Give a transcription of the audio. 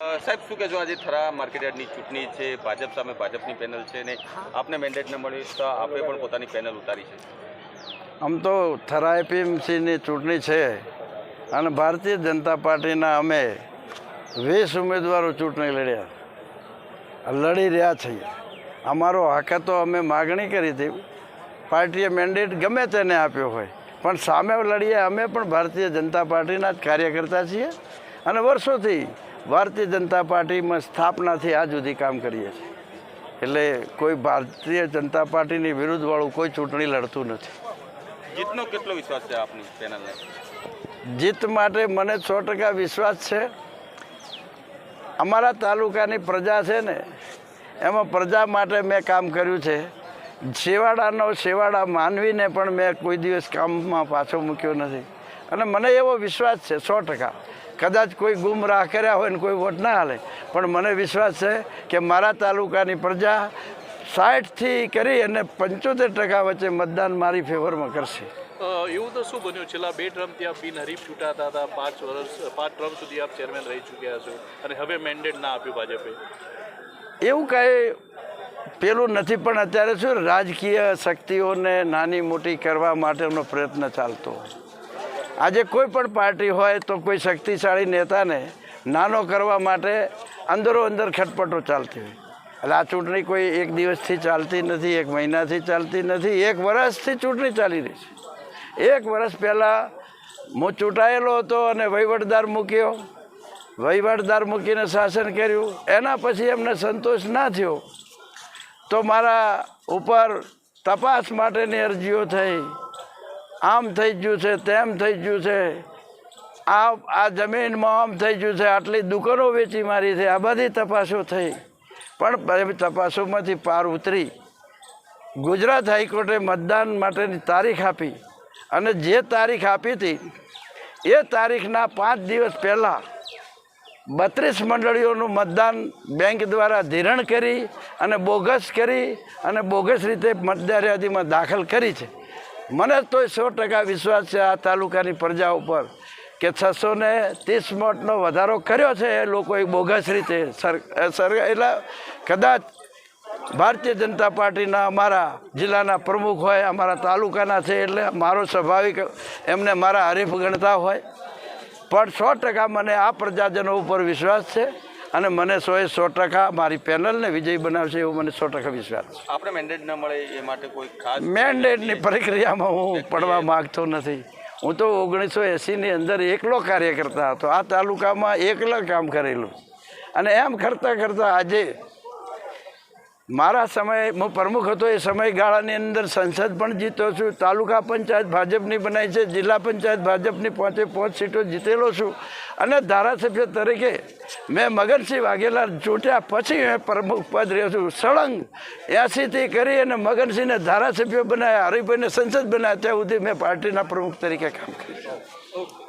સાહેબ શું કહેશો? આજે થરા માર્કેટયાર્ડની ચૂંટણી છે ભાજપ સામે ભાજપની પેનલ છે ને આપને મેન્ડેટ ન મળ્યું તો આપે પણ પોતાની પેનલ ઉતારી છે. આમ તો થરા એપીએમસીની ચૂંટણી છે અને ભારતીય જનતા પાર્ટીના અમે વીસ ઉમેદવારો ચૂંટણી લડ્યા. લડી રહ્યા છીએ. અમારો હક તો અમે માગણી કરી હતી. પાર્ટીએ મેન્ડેટ ગમે તેને આપ્યો હોય. પણ સામે લડીએ અમે પણ ભારતીય જનતા પાર્ટીના જ કાર્યકર્તા છીએ. અને વર્ષોથી ભારતીય જનતા પાર્ટીમાં સ્થાપનાથી આજ સુધી કામ કરીએ છીએ. એટલે કોઈ ભારતીય જનતા પાર્ટીની વિરુદ્ધવાળું કોઈ ચૂંટણી લડતું નથી. જીતનો કેટલો વિશ્વાસ છે આપની પેનલને જીત માટે મને સો ટકા વિશ્વાસ છે. અમારા તાલુકાની પ્રજા છે ને એમાં પ્રજા માટે મેં કામ કર્યું છે. છેવાડાનો છેવાડા માનવીને પણ મેં કોઈ દિવસ કામમાં પાછો મૂક્યો નથી. અને મને એવો વિશ્વાસ છે સો ટકા. કદાચ કોઈ ગુમરાહ કર્યા હોય ને કોઈ વોટ ના હાલે. પણ મને વિશ્વાસ છે કે મારા તાલુકાની પ્રજા સાઠથી કરી અને પંચોતેર ટકા વચ્ચે મતદાન મારી ફેવરમાં કરશે. એવું તો શું બન્યું? છેલ્લા બે ટર્મથી આપ બિનહરીફ ચૂંટાતા હતા. પાંચ વર્ષ પાંચ ટર્મ સુધી આપ ચેરમેન રહી ચૂક્યા છો અને હવે મેન્ડેટ ના આપ્યું ભાજપે. એવું કાંઈ પેલું નથી પણ અત્યારે શું રાજકીય શક્તિઓને નાની મોટી કરવા માટેનો પ્રયત્ન ચાલતો આજે કોઈ પણ પાર્ટી હોય તો કોઈ શક્તિશાળી નેતાને નાનો કરવા માટે અંદરો અંદર ખટપટો ચાલતી હોય. એટલે આ ચૂંટણી કોઈ એક દિવસથી ચાલતી નથી, એક મહિનાથી ચાલતી નથી, એક વર્ષથી ચૂંટણી ચાલી રહી છે. એક વર્ષ પહેલાં હું ચૂંટાયેલો હતો અને વહીવટદાર મૂક્યો. વહીવટદાર મૂકીને શાસન કર્યું. એના પછી એમને સંતોષ ના થયો. તો મારા ઉપર તપાસ માટેની અરજીઓ થઈ. આમ થઈ ગયું છે, તેમ થઈ ગયું છે. આ આ જમીનમાં આમ થઈ ગયું છે, આટલી દુકાનો વેચી મારી છે, આ બધી તપાસો થઈ. પણ તપાસોમાંથી પાર ઉતરી. ગુજરાત હાઈકોર્ટે મતદાન માટેની તારીખ આપી. અને જે તારીખ આપી હતી, એ તારીખના પાંચ દિવસ પહેલાં બત્રીસ મંડળીઓનું મતદાન બેંક દ્વારા ધિરણ કરી અને બોગસ કરી અને બોગસ રીતે મતદાર યાદીમાં દાખલ કરી છે. મને તો સો ટકા વિશ્વાસ છે આ તાલુકાની પ્રજા ઉપર કે છસો ને ત્રીસ મોટનો વધારો કર્યો છે એ લોકોએ બોગસ રીતે. એટલે કદાચ ભારતીય જનતા પાર્ટીના અમારા જિલ્લાના પ્રમુખ હોય, અમારા તાલુકાના છે એટલે મારો સ્વાભાવિક એમને મારા હરીફ ગણતા હોય. પણ સો ટકા મને આ પ્રજાજનો ઉપર વિશ્વાસ છે. અને મને સોએ સો ટકા મારી પેનલને વિજય બનાવશે એવો મને સો ટકા વિશ્વાસ છે. આપણે મેન્ડેટ ન મળે એ માટે કોઈ ખાસ મેન્ડેટની પ્રક્રિયામાં હું પડવા માગતો નથી. હું તો ઓગણીસો એંસીની અંદર એકલો કાર્ય કરતા હતો. આ તાલુકામાં એકલા કામ કરેલું. અને એમ કરતાં કરતાં આજે મારા સમયે હું પ્રમુખ હતો એ સમયગાળાની અંદર સંસદ પણ જીતો છું તાલુકા પંચાયત ભાજપની બનાવી છે જિલ્લા પંચાયત ભાજપની પાંચે પાંચ સીટો જીતેલો છું. અને ધારાસભ્ય તરીકે મેં મગનસિંહ વાઘેલા ચૂંટ્યા પછી મેં પ્રમુખ પદ રહ્યો છું. સળંગ એસીથી કરી અને મગનસિંહને ધારાસભ્ય બનાવ્યા હરિભાઈને સંસદ બનાવ્યા ત્યાં સુધી મેં પાર્ટીના પ્રમુખ તરીકે કામ કર્યું.